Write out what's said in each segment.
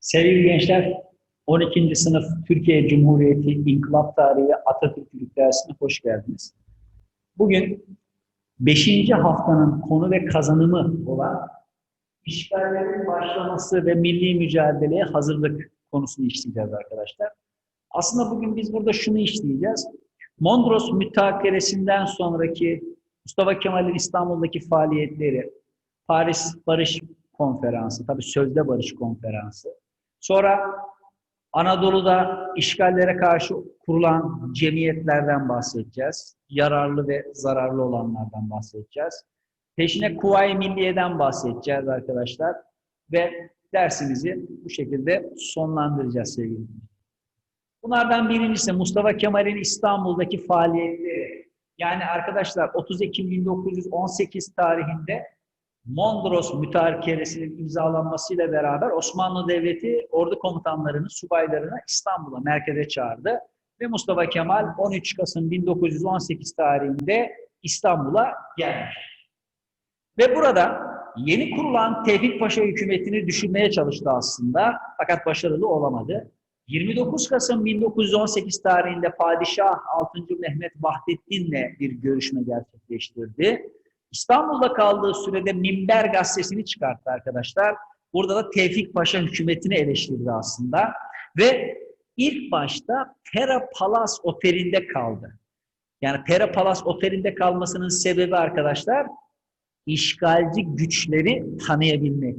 Sevgili gençler, 12. sınıf Türkiye Cumhuriyeti İnkılap Tarihi Atatürk'lük dersine hoş geldiniz. Bugün 5. haftanın konu ve kazanımı olan işgallerin başlaması ve milli mücadeleye hazırlık konusunu işleyeceğiz arkadaşlar. Aslında bugün biz burada şunu işleyeceğiz. Mondros mütakeresinden sonraki Mustafa Kemal'in İstanbul'daki faaliyetleri, Paris Barış Konferansı, tabii sözde barış konferansı. Sonra Anadolu'da işgallere karşı kurulan cemiyetlerden bahsedeceğiz. Yararlı ve zararlı olanlardan bahsedeceğiz. Peşine Kuvayi Milliye'den bahsedeceğiz arkadaşlar. Ve dersimizi bu şekilde sonlandıracağız sevgili Bunlardan birincisi Mustafa Kemal'in İstanbul'daki faaliyetleri. Yani arkadaşlar 30 Ekim 1918 tarihinde Mondros mütarekeresinin imzalanmasıyla beraber Osmanlı Devleti ordu komutanlarını, subaylarını İstanbul'a, merkeze çağırdı. Ve Mustafa Kemal 13 Kasım 1918 tarihinde İstanbul'a gelmiş. Ve burada yeni kurulan Tevfik Paşa hükümetini düşünmeye çalıştı aslında fakat başarılı olamadı. 29 Kasım 1918 tarihinde Padişah 6. Mehmet Vahdettin'le bir görüşme gerçekleştirdi. İstanbul'da kaldığı sürede Minber gazetesini çıkarttı arkadaşlar. Burada da Tevfik Paşa hükümetini eleştirdi aslında. Ve ilk başta Pera Palas Oteli'nde kaldı. Yani Pera Palas Oteli'nde kalmasının sebebi arkadaşlar işgalci güçleri tanıyabilmek.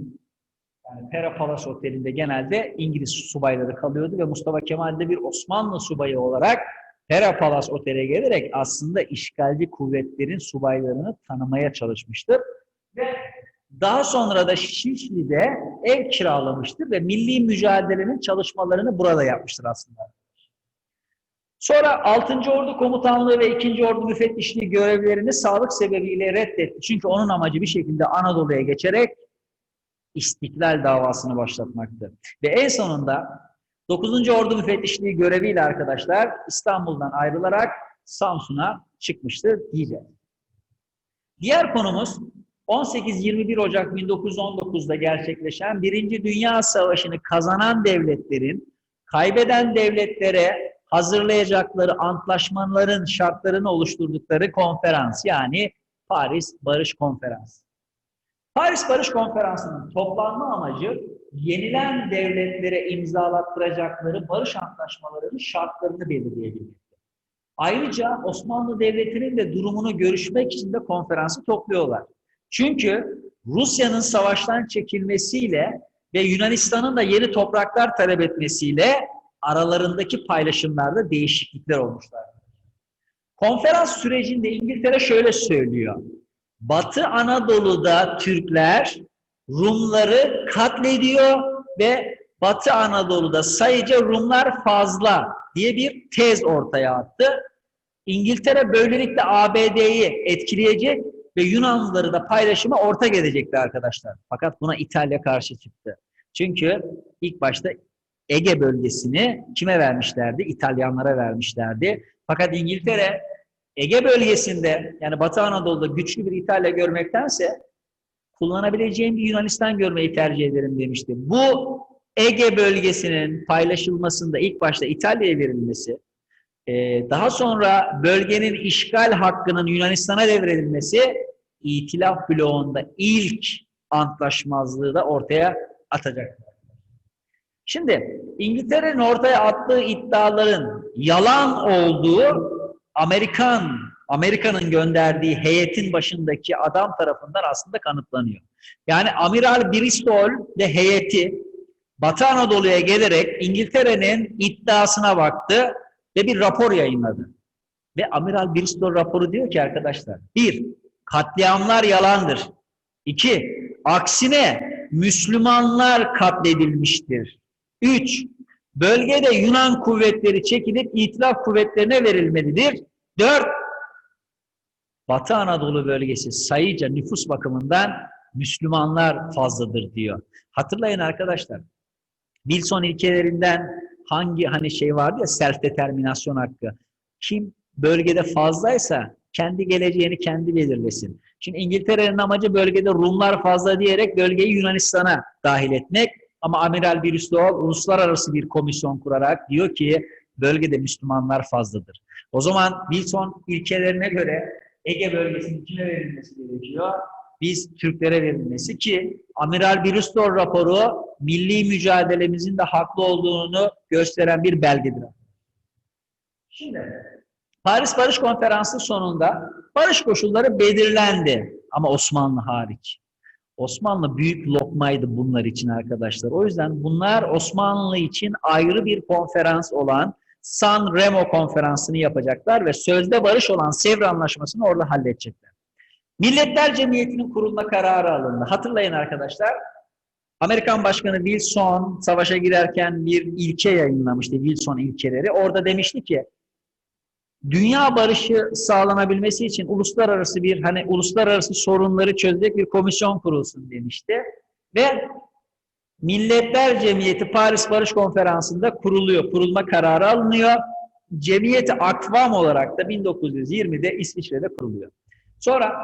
Yani Pera Palas Oteli'nde genelde İngiliz subayları kalıyordu ve Mustafa Kemal de bir Osmanlı subayı olarak Pera Palas Otel'e gelerek aslında işgalci kuvvetlerin subaylarını tanımaya çalışmıştır. Ve daha sonra da Şişli'de ev kiralamıştır ve milli mücadelenin çalışmalarını burada yapmıştır aslında. Sonra 6. Ordu Komutanlığı ve 2. Ordu Müfettişliği görevlerini sağlık sebebiyle reddetti. Çünkü onun amacı bir şekilde Anadolu'ya geçerek istiklal davasını başlatmaktı. Ve en sonunda 9. Ordu Müfettişliği göreviyle arkadaşlar İstanbul'dan ayrılarak Samsun'a çıkmıştır diyeceğiz. Diğer konumuz 18-21 Ocak 1919'da gerçekleşen Birinci Dünya Savaşı'nı kazanan devletlerin kaybeden devletlere hazırlayacakları antlaşmaların şartlarını oluşturdukları konferans yani Paris Barış Konferansı. Paris Barış Konferansı'nın toplanma amacı yenilen devletlere imzalattıracakları barış antlaşmalarının şartlarını belirleyebilmekte. Ayrıca Osmanlı Devleti'nin de durumunu görüşmek için de konferansı topluyorlar. Çünkü Rusya'nın savaştan çekilmesiyle ve Yunanistan'ın da yeni topraklar talep etmesiyle aralarındaki paylaşımlarda değişiklikler olmuşlar. Konferans sürecinde İngiltere şöyle söylüyor. Batı Anadolu'da Türkler Rumları katlediyor ve Batı Anadolu'da sayıca Rumlar fazla diye bir tez ortaya attı. İngiltere böylelikle ABD'yi etkileyecek ve Yunanlıları da paylaşıma ortak edecekti arkadaşlar. Fakat buna İtalya karşı çıktı. Çünkü ilk başta Ege bölgesini kime vermişlerdi? İtalyanlara vermişlerdi. Fakat İngiltere Ege bölgesinde yani Batı Anadolu'da güçlü bir İtalya görmektense kullanabileceğim bir Yunanistan görmeyi tercih ederim demişti. Bu Ege bölgesinin paylaşılmasında ilk başta İtalya'ya verilmesi, daha sonra bölgenin işgal hakkının Yunanistan'a devredilmesi İtilaf bloğunda ilk antlaşmazlığı da ortaya atacak. Şimdi İngiltere'nin ortaya attığı iddiaların yalan olduğu Amerikan Amerika'nın gönderdiği heyetin başındaki adam tarafından aslında kanıtlanıyor. Yani Amiral Bristol ve heyeti Batı Anadolu'ya gelerek İngiltere'nin iddiasına baktı ve bir rapor yayınladı. Ve Amiral Bristol raporu diyor ki arkadaşlar, bir, katliamlar yalandır. İki, aksine Müslümanlar katledilmiştir. Üç, bölgede Yunan kuvvetleri çekilip itilaf kuvvetlerine verilmelidir. Dört, Batı Anadolu bölgesi sayıca nüfus bakımından Müslümanlar fazladır diyor. Hatırlayın arkadaşlar. Wilson ilkelerinden hangi hani şey vardı ya self determinasyon hakkı. Kim bölgede fazlaysa kendi geleceğini kendi belirlesin. Şimdi İngiltere'nin amacı bölgede Rumlar fazla diyerek bölgeyi Yunanistan'a dahil etmek. Ama Amiral Birüstoğ uluslararası bir komisyon kurarak diyor ki bölgede Müslümanlar fazladır. O zaman Wilson ilkelerine göre Ege bölgesinin kime verilmesi gerekiyor? Biz Türklere verilmesi ki Amiral Birüstoğ raporu milli mücadelemizin de haklı olduğunu gösteren bir belgedir. Şimdi Paris Barış Konferansı sonunda barış koşulları belirlendi ama Osmanlı hariç. Osmanlı büyük lokmaydı bunlar için arkadaşlar. O yüzden bunlar Osmanlı için ayrı bir konferans olan San Remo konferansını yapacaklar ve sözde barış olan Sevr Anlaşması'nı orada halledecekler. Milletler Cemiyeti'nin kurulma kararı alındı. Hatırlayın arkadaşlar. Amerikan Başkanı Wilson savaşa girerken bir ilke yayınlamıştı. Wilson ilkeleri. Orada demişti ki dünya barışı sağlanabilmesi için uluslararası bir hani uluslararası sorunları çözecek bir komisyon kurulsun demişti. Ve Milletler Cemiyeti Paris Barış Konferansı'nda kuruluyor. Kurulma kararı alınıyor. Cemiyeti Akvam olarak da 1920'de İsviçre'de kuruluyor. Sonra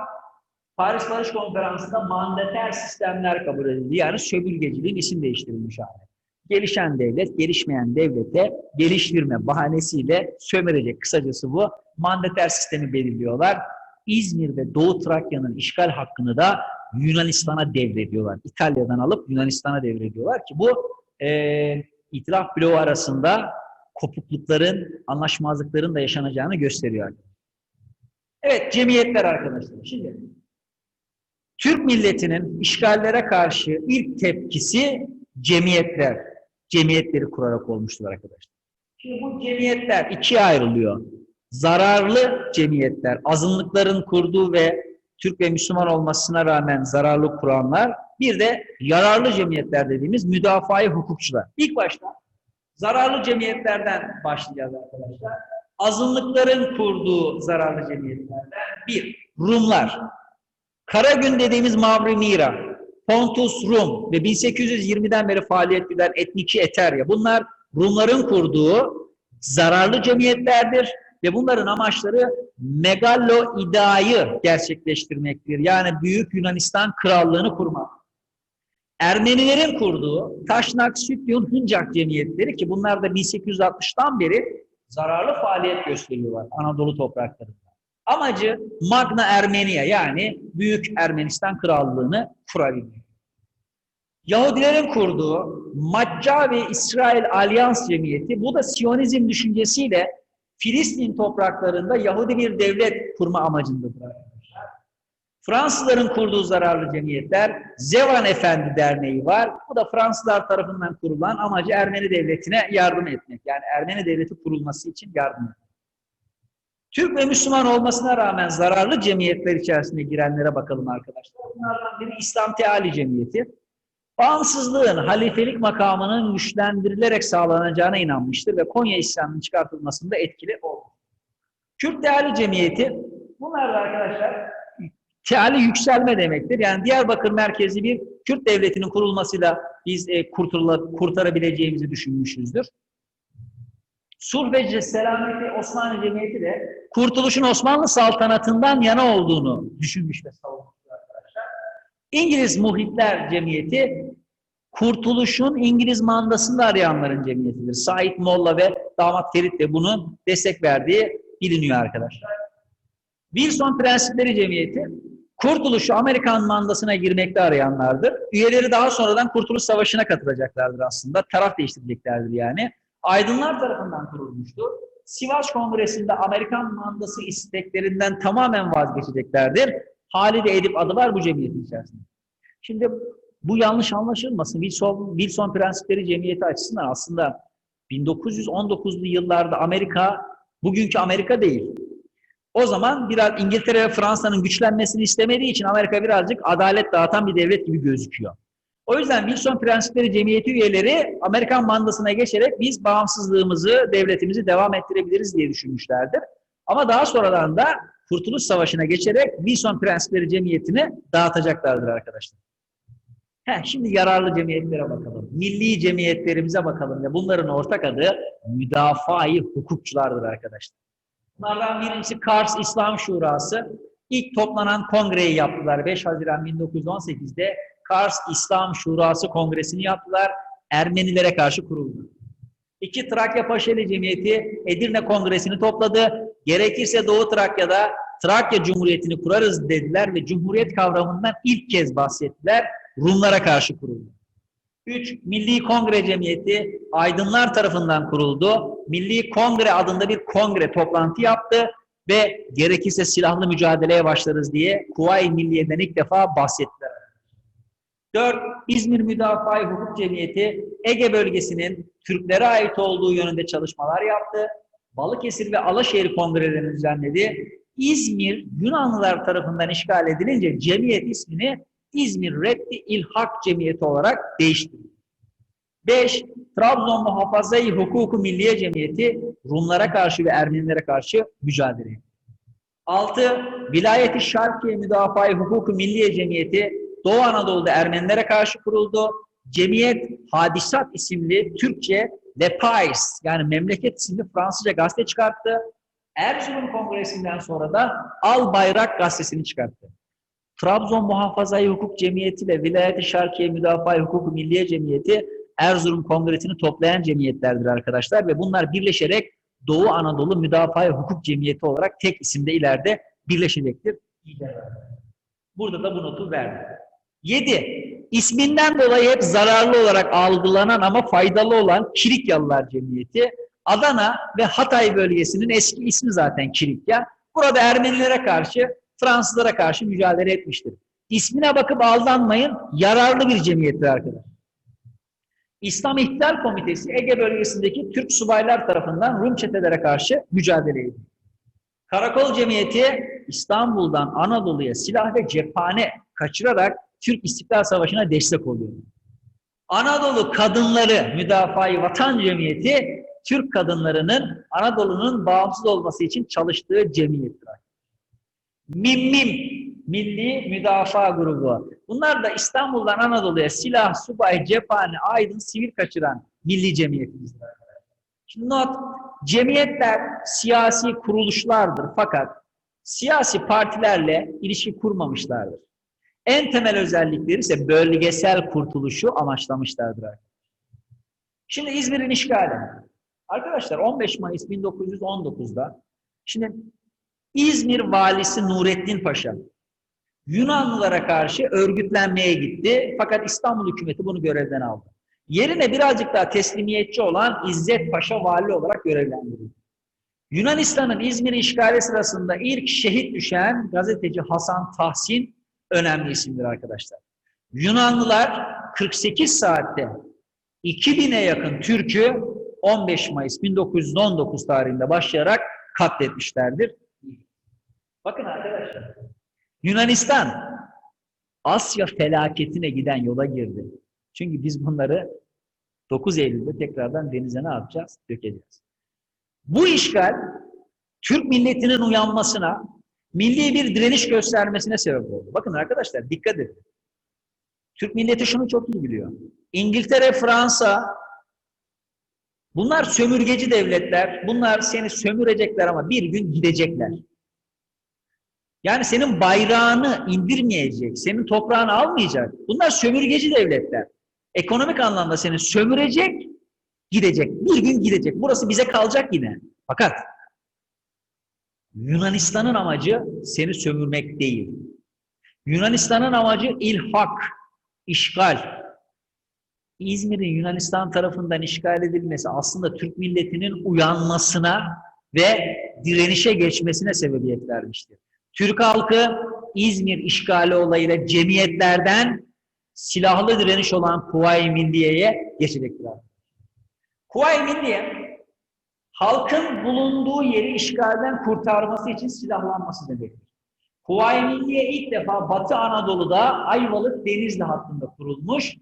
Paris Barış Konferansı'nda mandater sistemler kabul edildi. Yani sömürgeciliğin isim değiştirilmiş hali. Gelişen devlet, gelişmeyen devlete geliştirme bahanesiyle sömürecek. Kısacası bu. Mandater sistemi belirliyorlar. İzmir ve Doğu Trakya'nın işgal hakkını da Yunanistan'a devrediyorlar. İtalya'dan alıp Yunanistan'a devrediyorlar ki bu e, itilaf bloğu arasında kopuklukların, anlaşmazlıkların da yaşanacağını gösteriyor. Evet, cemiyetler arkadaşlar. Şimdi Türk milletinin işgallere karşı ilk tepkisi cemiyetler. Cemiyetleri kurarak olmuştur arkadaşlar. Şimdi bu cemiyetler ikiye ayrılıyor. Zararlı cemiyetler, azınlıkların kurduğu ve Türk ve Müslüman olmasına rağmen zararlı kuranlar, bir de yararlı cemiyetler dediğimiz müdafaa hukukçular. İlk başta zararlı cemiyetlerden başlayacağız arkadaşlar. Azınlıkların kurduğu zararlı cemiyetlerden bir, Rumlar. Karagün dediğimiz Mavri Mira, Pontus Rum ve 1820'den beri faaliyet güden Etniki Eterya. Bunlar Rumların kurduğu zararlı cemiyetlerdir ve bunların amaçları Megallo iddiayı gerçekleştirmektir. Yani Büyük Yunanistan Krallığını kurmak. Ermenilerin kurduğu Taşnak, Sütyun, Hıncak cemiyetleri ki bunlar da 1860'tan beri zararlı faaliyet gösteriyorlar Anadolu topraklarında. Amacı Magna Ermenia yani Büyük Ermenistan Krallığını kurabilmek. Yahudilerin kurduğu Macca ve İsrail Alyans Cemiyeti bu da Siyonizm düşüncesiyle Filistin topraklarında Yahudi bir devlet kurma amacındadır. Fransızların kurduğu zararlı cemiyetler Zevan Efendi Derneği var. Bu da Fransızlar tarafından kurulan amacı Ermeni devletine yardım etmek. Yani Ermeni devleti kurulması için yardım etmek. Türk ve Müslüman olmasına rağmen zararlı cemiyetler içerisine girenlere bakalım arkadaşlar. Bunlardan biri İslam Teali Cemiyeti. Bağımsızlığın halifelik makamının güçlendirilerek sağlanacağına inanmıştır ve Konya İslam'ın çıkartılmasında etkili oldu. Kürt Teali Cemiyeti, bunlar da arkadaşlar teali yükselme demektir. Yani Diyarbakır merkezi bir Kürt devletinin kurulmasıyla biz e, kurtarabileceğimizi düşünmüşüzdür. Sulh ve Selameti Osmanlı Cemiyeti de kurtuluşun Osmanlı saltanatından yana olduğunu düşünmüş ve savunmuştur arkadaşlar. İngiliz Muhitler Cemiyeti kurtuluşun İngiliz mandasında arayanların cemiyetidir. Said Molla ve damat Ferit de bunu destek verdiği biliniyor arkadaşlar. Wilson Prensipleri Cemiyeti kurtuluşu Amerikan mandasına girmekte arayanlardır. Üyeleri daha sonradan Kurtuluş Savaşı'na katılacaklardır aslında. Taraf değiştireceklerdir yani. Aydınlar tarafından kurulmuştu. Sivas Kongresi'nde Amerikan mandası isteklerinden tamamen vazgeçeceklerdir. Halide Edip adı var bu cemiyetin içerisinde. Şimdi bu yanlış anlaşılmasın. Wilson, Wilson Prensipleri Cemiyeti açısından aslında 1919'lu yıllarda Amerika, bugünkü Amerika değil. O zaman biraz İngiltere ve Fransa'nın güçlenmesini istemediği için Amerika birazcık adalet dağıtan bir devlet gibi gözüküyor. O yüzden Wilson Prensipleri Cemiyeti üyeleri Amerikan mandasına geçerek biz bağımsızlığımızı, devletimizi devam ettirebiliriz diye düşünmüşlerdir. Ama daha sonradan da Kurtuluş Savaşı'na geçerek Wilson Prensipleri Cemiyeti'ni dağıtacaklardır arkadaşlar. Heh, şimdi yararlı cemiyetlere bakalım. Milli cemiyetlerimize bakalım ve bunların ortak adı müdafaa-i hukukçulardır arkadaşlar. Bunlardan birincisi Kars İslam Şurası. İlk toplanan kongreyi yaptılar 5 Haziran 1918'de Kars İslam Şurası Kongresini yaptılar Ermenilere karşı kuruldu. İki Trakya Paşeli Cemiyeti Edirne Kongresi'ni topladı. Gerekirse Doğu Trakya'da Trakya Cumhuriyeti'ni kurarız dediler ve Cumhuriyet kavramından ilk kez bahsettiler. Rumlara karşı kuruldu. 3. Milli Kongre Cemiyeti aydınlar tarafından kuruldu. Milli Kongre adında bir kongre toplantı yaptı ve gerekirse silahlı mücadeleye başlarız diye Kuvayi Milliye'den ilk defa bahsettiler. 4. İzmir Müdafaa Hukuk Cemiyeti Ege bölgesinin Türklere ait olduğu yönünde çalışmalar yaptı. Balıkesir ve Alaşehir kongrelerini düzenledi. İzmir Yunanlılar tarafından işgal edilince cemiyet ismini İzmir Reddi İlhak Cemiyeti olarak değiştirdi. 5. Trabzon Muhafaza-i Hukuku Milliye Cemiyeti Rumlara karşı ve Ermenilere karşı mücadele etti. 6. Vilayeti Şarkiye Müdafaa-i Hukuku Milliye Cemiyeti Doğu Anadolu'da Ermenilere karşı kuruldu. Cemiyet Hadisat isimli Türkçe Le Pais yani memleket isimli Fransızca gazete çıkarttı. Erzurum Kongresi'nden sonra da Al Bayrak gazetesini çıkarttı. Trabzon Muhafazayı Hukuk Cemiyeti ile Vilayet-i Şarkiye Müdafaa Hukuku Milliye Cemiyeti Erzurum Kongresi'ni toplayan cemiyetlerdir arkadaşlar ve bunlar birleşerek Doğu Anadolu Müdafaa Hukuk Cemiyeti olarak tek isimde ileride birleşecektir. Burada da bu notu verdim. 7. İsminden dolayı hep zararlı olarak algılanan ama faydalı olan Kirikyalılar Cemiyeti Adana ve Hatay bölgesinin eski ismi zaten Kirikya. Burada Ermenilere karşı Fransızlara karşı mücadele etmiştir. İsmine bakıp aldanmayın, yararlı bir cemiyettir arkadaşlar. İslam İhtilal Komitesi Ege bölgesindeki Türk subaylar tarafından Rum çetelere karşı mücadele ediyor. Karakol Cemiyeti İstanbul'dan Anadolu'ya silah ve cephane kaçırarak Türk İstiklal Savaşı'na destek oluyor. Anadolu Kadınları Müdafaa-i Vatan Cemiyeti Türk kadınlarının Anadolu'nun bağımsız olması için çalıştığı cemiyettir. MİM Milli Müdafaa Grubu. Bunlar da İstanbul'dan Anadolu'ya silah, subay, cephane, aydın, sivil kaçıran milli cemiyetimizdir. Şimdi not, cemiyetler siyasi kuruluşlardır fakat siyasi partilerle ilişki kurmamışlardır. En temel özellikleri ise bölgesel kurtuluşu amaçlamışlardır. Şimdi İzmir'in işgali. Arkadaşlar 15 Mayıs 1919'da şimdi İzmir valisi Nurettin Paşa Yunanlılara karşı örgütlenmeye gitti. Fakat İstanbul hükümeti bunu görevden aldı. Yerine birazcık daha teslimiyetçi olan İzzet Paşa vali olarak görevlendirildi. Yunanistan'ın İzmir işgali sırasında ilk şehit düşen gazeteci Hasan Tahsin önemli isimdir arkadaşlar. Yunanlılar 48 saatte 2000'e yakın Türk'ü 15 Mayıs 1919 tarihinde başlayarak katletmişlerdir. Bakın arkadaşlar, Yunanistan Asya felaketine giden yola girdi. Çünkü biz bunları 9 Eylül'de tekrardan denize ne yapacağız? Dökeceğiz. Bu işgal Türk milletinin uyanmasına, milli bir direniş göstermesine sebep oldu. Bakın arkadaşlar dikkat edin. Türk milleti şunu çok iyi biliyor. İngiltere, Fransa bunlar sömürgeci devletler. Bunlar seni sömürecekler ama bir gün gidecekler. Yani senin bayrağını indirmeyecek, senin toprağını almayacak. Bunlar sömürgeci devletler. Ekonomik anlamda seni sömürecek, gidecek. Bir gün gidecek. Burası bize kalacak yine. Fakat Yunanistan'ın amacı seni sömürmek değil. Yunanistan'ın amacı ilhak, işgal. İzmir'in Yunanistan tarafından işgal edilmesi aslında Türk milletinin uyanmasına ve direnişe geçmesine sebebiyet vermiştir. Türk halkı İzmir işgali olayıyla cemiyetlerden silahlı direniş olan Kuvayi Milliye'ye geçecektir. Kuvayi Milliye halkın bulunduğu yeri işgalden kurtarması için silahlanması demektir. Kuvayi Milliye ilk defa Batı Anadolu'da Ayvalık Denizli hattında kurulmuş.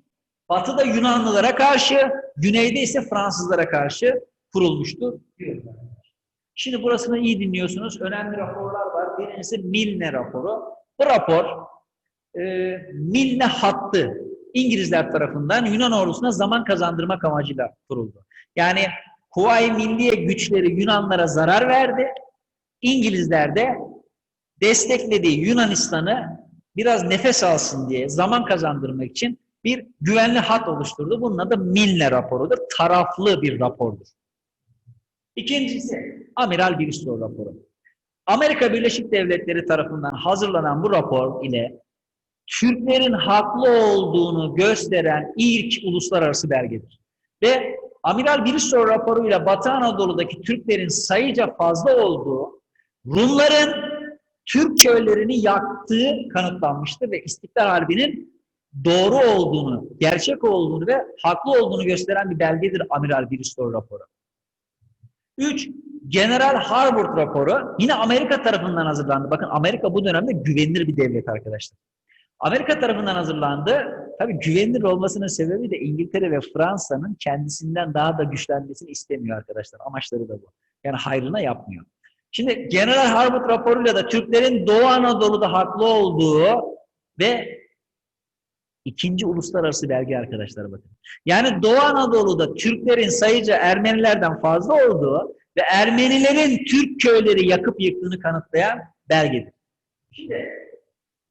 Batı'da Yunanlılara karşı, güneyde ise Fransızlara karşı kurulmuştur. Şimdi burasını iyi dinliyorsunuz. Önemli raporlar var. Birincisi Milne raporu. Bu rapor e, Milne hattı İngilizler tarafından Yunan ordusuna zaman kazandırmak amacıyla kuruldu. Yani Kuvayi Milliye güçleri Yunanlara zarar verdi. İngilizler de desteklediği Yunanistan'ı biraz nefes alsın diye zaman kazandırmak için bir güvenli hat oluşturdu. Bunun adı Milne raporudur. Taraflı bir rapordur. İkincisi Amiral Bristol raporu. Amerika Birleşik Devletleri tarafından hazırlanan bu rapor ile Türklerin haklı olduğunu gösteren ilk uluslararası belgedir. Ve Amiral Bristol raporuyla Batı Anadolu'daki Türklerin sayıca fazla olduğu, Rumların Türk köylerini yaktığı kanıtlanmıştır ve İstiklal Harbi'nin doğru olduğunu, gerçek olduğunu ve haklı olduğunu gösteren bir belgedir Amiral Bristol raporu. 3. General Harvard raporu yine Amerika tarafından hazırlandı. Bakın Amerika bu dönemde güvenilir bir devlet arkadaşlar. Amerika tarafından hazırlandı. Tabii güvenilir olmasının sebebi de İngiltere ve Fransa'nın kendisinden daha da güçlenmesini istemiyor arkadaşlar. Amaçları da bu. Yani hayrına yapmıyor. Şimdi General Harvard raporuyla da Türklerin Doğu Anadolu'da haklı olduğu ve ikinci uluslararası belge arkadaşlar bakın. Yani Doğu Anadolu'da Türklerin sayıca Ermenilerden fazla olduğu ve Ermenilerin Türk köyleri yakıp yıktığını kanıtlayan belgedir. Şimdi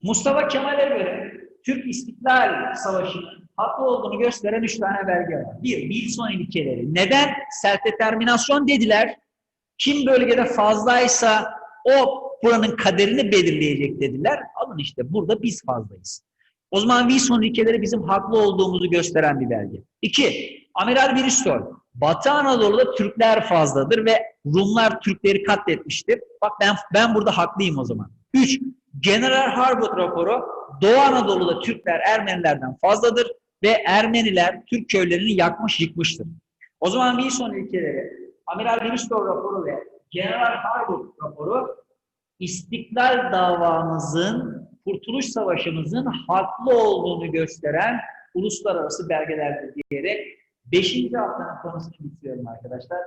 Mustafa Kemal'e göre Türk İstiklal Savaşı'nın haklı olduğunu gösteren üç tane belge var. Bir, Wilson ilkeleri. Neden? Self-determinasyon dediler. Kim bölgede fazlaysa o buranın kaderini belirleyecek dediler. Alın işte burada biz fazlayız. O zaman Wilson ilkeleri bizim haklı olduğumuzu gösteren bir belge. İki, Amiral Bristol. Batı Anadolu'da Türkler fazladır ve Rumlar Türkleri katletmiştir. Bak ben ben burada haklıyım o zaman. Üç, General Harvard raporu Doğu Anadolu'da Türkler Ermenilerden fazladır ve Ermeniler Türk köylerini yakmış yıkmıştır. O zaman Wilson ilkeleri, Amiral Bristol raporu ve General Harvard raporu İstiklal davamızın, Kurtuluş Savaşımızın haklı olduğunu gösteren uluslararası belgelerdir diyerek 5. haftanın konusunu bitiriyorum arkadaşlar.